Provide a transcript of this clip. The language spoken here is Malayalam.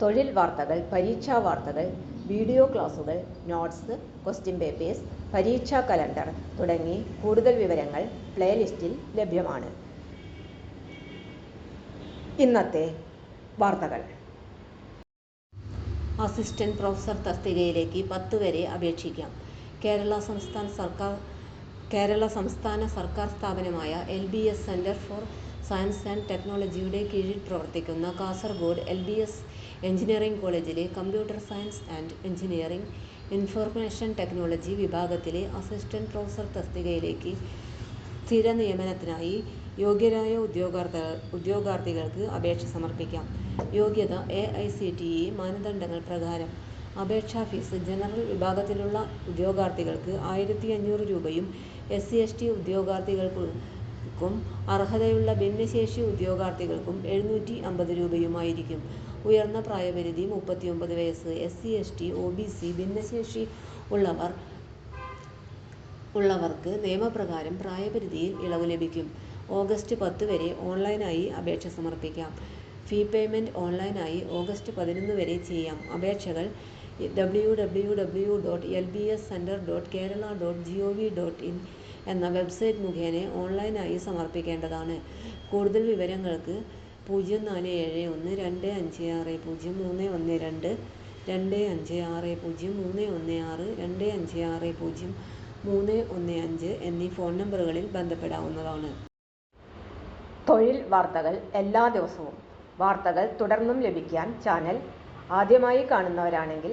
തൊഴിൽ വാർത്തകൾ പരീക്ഷാ വാർത്തകൾ വീഡിയോ ക്ലാസുകൾ നോട്ട്സ് ക്വസ്റ്റ്യൻ പേപ്പേഴ്സ് പരീക്ഷാ കലണ്ടർ തുടങ്ങി കൂടുതൽ വിവരങ്ങൾ പ്ലേലിസ്റ്റിൽ ലഭ്യമാണ്. ഇന്നത്തെ വാർത്തകൾ. അസിസ്റ്റന്റ് പ്രൊഫസർ തസ്തികയിലേക്ക് പത്ത് വരെ അപേക്ഷിക്കാം. കേരള സംസ്ഥാന സർക്കാർ കേരള സംസ്ഥാന സർക്കാർ സ്ഥാപനമായ L B S centre for science and ടെക്നോളജിയുടെ കീഴിൽ പ്രവർത്തിക്കുന്ന Kasaragod L B S engineering കോളേജിലെ computer science and engineering information technology വിഭാഗത്തിലെ അസിസ്റ്റന്റ് പ്രൊഫസർ തസ്തികയിലേക്ക് സ്ഥിര നിയമനത്തിനായി യോഗ്യരായ ഉദ്യോഗാർത്ഥ ഉദ്യോഗാർത്ഥികൾക്ക് അപേക്ഷ സമർപ്പിക്കാം. യോഗ്യത A I C T E മാനദണ്ഡങ്ങൾ പ്രകാരം അപേക്ഷാ ഫീസ് ജനറൽ വിഭാഗത്തിലുള്ള ഉദ്യോഗാർത്ഥികൾക്ക് ആയിരത്തി അഞ്ഞൂറ് രൂപയും എസ് സി എസ് ടി ഉദ്യോഗാർത്ഥികൾക്കും അർഹതയുള്ള ഭിന്നശേഷി ഉദ്യോഗാർത്ഥികൾക്കും എഴുന്നൂറ്റി അമ്പത് രൂപയുമായിരിക്കും. ഉയർന്ന പ്രായപരിധി മുപ്പത്തിയൊമ്പത് വയസ്സ് S C S T O B C ഭിന്നശേഷി ഉള്ളവർ ഉള്ളവർക്ക് നിയമപ്രകാരം പ്രായപരിധിയിൽ ഇളവ് ലഭിക്കും. ഓഗസ്റ്റ് പത്ത് വരെ ഓൺലൈനായി അപേക്ഷ സമർപ്പിക്കാം. ഫീ പേയ്മെന്റ് ഓൺലൈനായി ഓഗസ്റ്റ് പതിനൊന്ന് വരെ ചെയ്യാം. അപേക്ഷകൾ W W W dot L B S centre dot Kerala dot G O V dot in എന്ന വെബ്സൈറ്റ് മുഖേന ഓൺലൈനായി സമർപ്പിക്കേണ്ടതാണ്. കൂടുതൽ വിവരങ്ങൾക്ക് പൂജ്യം നാല് ഏഴ് ഒന്ന് രണ്ട് അഞ്ച് ആറ് പൂജ്യം മൂന്ന് ഒന്ന് രണ്ട് രണ്ട് അഞ്ച് ആറ് പൂജ്യം മൂന്ന് ഒന്ന് ആറ് രണ്ട് അഞ്ച് ആറ് പൂജ്യം മൂന്ന് ഒന്ന് അഞ്ച് എന്നീ ഫോൺ നമ്പറുകളിൽ ബന്ധപ്പെടാവുന്നതാണ്. തൊഴിൽ വാർത്തകൾ എല്ലാ ദിവസവും. വാർത്തകൾ തുടർന്നും ലഭിക്കാൻ ചാനൽ ആദ്യമായി കാണുന്നവരാണെങ്കിൽ